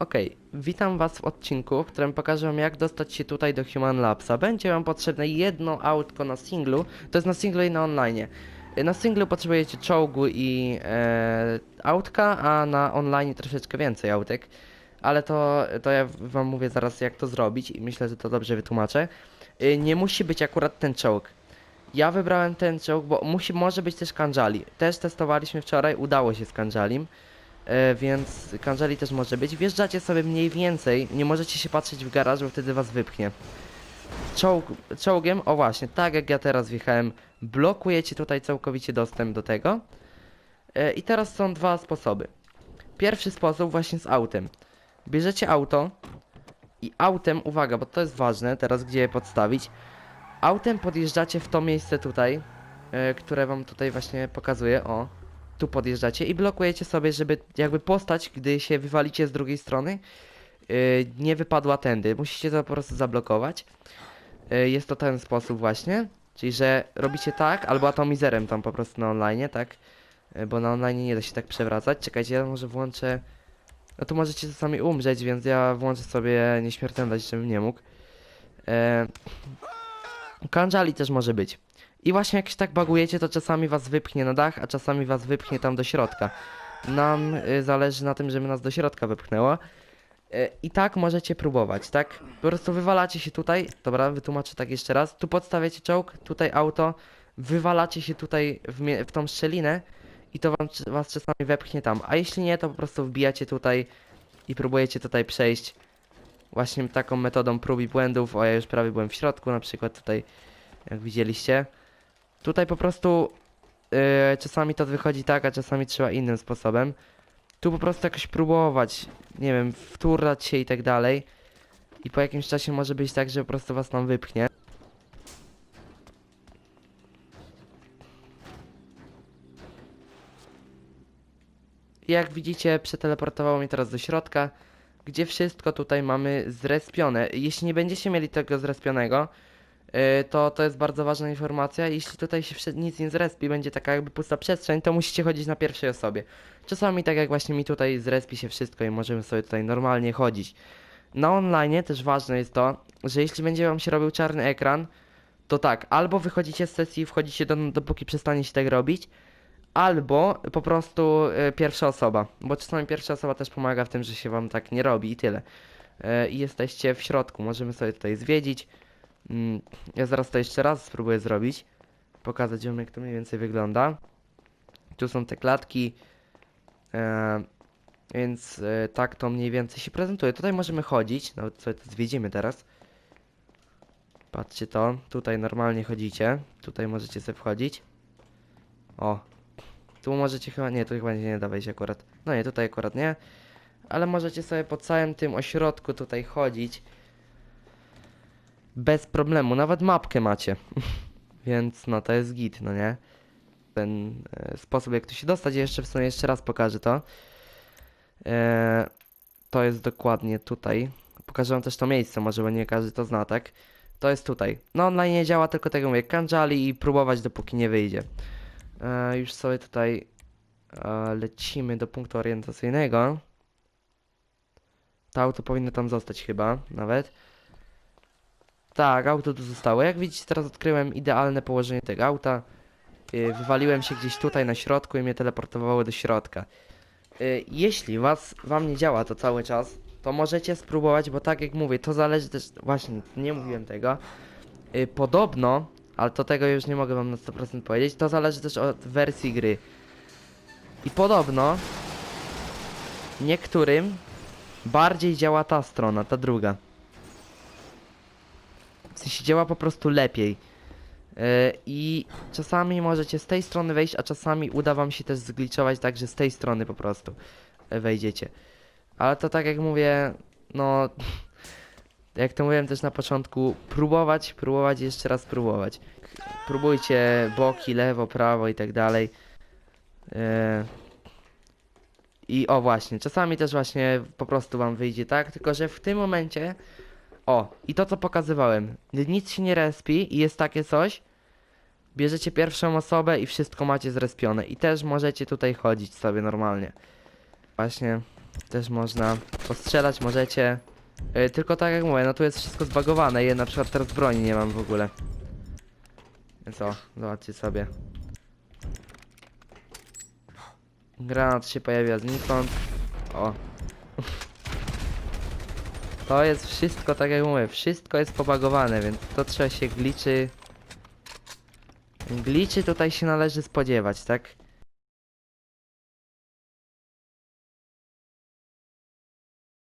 Okej, witam was w odcinku, w którym pokażę wam jak dostać się tutaj do Human Labsa. Będzie wam potrzebne jedno autko na singlu, to jest na singlu i na online. Na singlu potrzebujecie czołgu i e, autka, a na online troszeczkę więcej autek. Ale to, to ja wam mówię zaraz jak to zrobić i myślę, że to dobrze wytłumaczę. Y, Nie musi być akurat ten czołg. Ja wybrałem ten czołg, bo musi, może być też Kanjali. Też testowaliśmy wczoraj, udało się z Kanjalim. E, więc Kanjali też może być. Wjeżdżacie sobie mniej więcej, nie możecie się patrzeć w garaż, bo wtedy was wypchnie. Czołg, czołgiem, o właśnie, tak jak ja teraz wjechałem, blokujecie tutaj całkowicie dostęp do tego. E, I teraz są dwa sposoby. Pierwszy sposób właśnie z autem. Bierzecie auto i autem, uwaga, bo to jest ważne, teraz gdzie je podstawić. Autem podjeżdżacie w to miejsce tutaj, e, które wam tutaj właśnie pokazuję, o. Tu podjeżdżacie i blokujecie sobie, żeby jakby postać, gdy się wywalicie z drugiej strony, e, nie wypadła tędy. Musicie to po prostu zablokować. E, Jest to ten sposób właśnie, czyli że robicie tak, albo atomizerem tam po prostu na online, tak? E, Bo na online nie da się tak przewracać. Czekajcie, ja może włączę... No tu możecie czasami umrzeć, więc ja włączę sobie nieśmiertelność, żebym nie mógł. E... Kanjali też może być. I właśnie jak się tak bagujecie, to czasami was wypchnie na dach, a czasami was wypchnie tam do środka. Nam y, zależy na tym, żeby nas do środka wypchnęło. Y, I tak możecie próbować, tak? Po prostu wywalacie się tutaj, dobra, wytłumaczę tak jeszcze raz. Tu podstawiacie czołg, tutaj auto, wywalacie się tutaj w, w tą szczelinę i to wam, was czasami wepchnie tam. A jeśli nie, to po prostu wbijacie tutaj i próbujecie tutaj przejść właśnie taką metodą prób i błędów. O, ja już prawie byłem w środku, na przykład tutaj, jak widzieliście. Tutaj po prostu yy, czasami to wychodzi tak, a czasami trzeba innym sposobem. Tu po prostu jakoś próbować, nie wiem, wturlać się i tak dalej. I po jakimś czasie może być tak, że po prostu was tam wypchnie. Jak widzicie, przeteleportowało mnie teraz do środka, gdzie wszystko tutaj mamy zrespione. Jeśli nie będziecie mieli tego zrespionego, to to jest bardzo ważna informacja. Jeśli tutaj się nic nie zrespi, będzie taka jakby pusta przestrzeń, to musicie chodzić na pierwszej osobie. Czasami tak jak właśnie mi tutaj zrespi się wszystko i możemy sobie tutaj normalnie chodzić. Na online też ważne jest to, że jeśli będzie wam się robił czarny ekran, to tak, albo wychodzicie z sesji i wchodzicie do, dopóki przestanie się tak robić, albo po prostu y, pierwsza osoba, bo czasami pierwsza osoba też pomaga w tym, że się wam tak nie robi i tyle. Y, I jesteście w środku, możemy sobie tutaj zwiedzić. Mm, ja zaraz to jeszcze raz spróbuję zrobić, pokazać wam jak to mniej więcej wygląda. Tu są te klatki, e, więc e, tak to mniej więcej się prezentuje. Tutaj możemy chodzić, nawet sobie to zwiedzimy teraz. Patrzcie to, tutaj normalnie chodzicie, tutaj możecie sobie wchodzić. O, tu możecie chyba, nie, tu chyba nie da wejść akurat. No nie, tutaj akurat nie. Ale możecie sobie po całym tym ośrodku tutaj chodzić. Bez problemu, nawet mapkę macie. Więc no to jest git, no nie? Ten e, sposób jak tu się dostać, jeszcze w sumie jeszcze raz pokażę to. E, to jest dokładnie tutaj. Pokażę wam też to miejsce, może bo nie każdy to zna, tak? To jest tutaj. No online nie działa, tylko tego mówię, kanjali i próbować dopóki nie wyjdzie. E, już sobie tutaj e, lecimy do punktu orientacyjnego. To auto powinno tam zostać chyba, nawet. Tak, auto tu zostało. Jak widzicie, teraz odkryłem idealne położenie tego auta. E, Wywaliłem się gdzieś tutaj na środku i mnie teleportowało do środka. E, Jeśli was, wam nie działa to cały czas, to możecie spróbować, bo tak jak mówię, to zależy też, właśnie, nie mówiłem tego. E, Podobno, ale to tego już nie mogę wam na 100% powiedzieć, to zależy też od wersji gry. I podobno niektórym bardziej działa ta strona, ta druga. W sensie działa po prostu lepiej. Yy, I czasami możecie z tej strony wejść, a czasami uda wam się też zgliczować tak, że z tej strony po prostu e, wejdziecie. Ale to tak jak mówię, no jak to mówiłem też na początku, próbować, próbować jeszcze raz próbować. Próbujcie boki, lewo, prawo i tak dalej. E, I o właśnie, czasami też właśnie po prostu wam wyjdzie tak, tylko że w tym momencie o, i to co pokazywałem, nic się nie respi i jest takie coś, bierzecie pierwszą osobę i wszystko macie zrespione i też możecie tutaj chodzić sobie normalnie. Właśnie, Też można postrzelać, możecie. Y, tylko tak jak mówię, no tu jest wszystko zbagowane. Ja na przykład teraz broni nie mam w ogóle. Więc o, zobaczcie sobie. Granat się pojawia znikąd. O. To jest wszystko, tak jak mówię, wszystko jest pobagowane, więc to trzeba się gliczy. Gliczy tutaj się należy spodziewać, tak?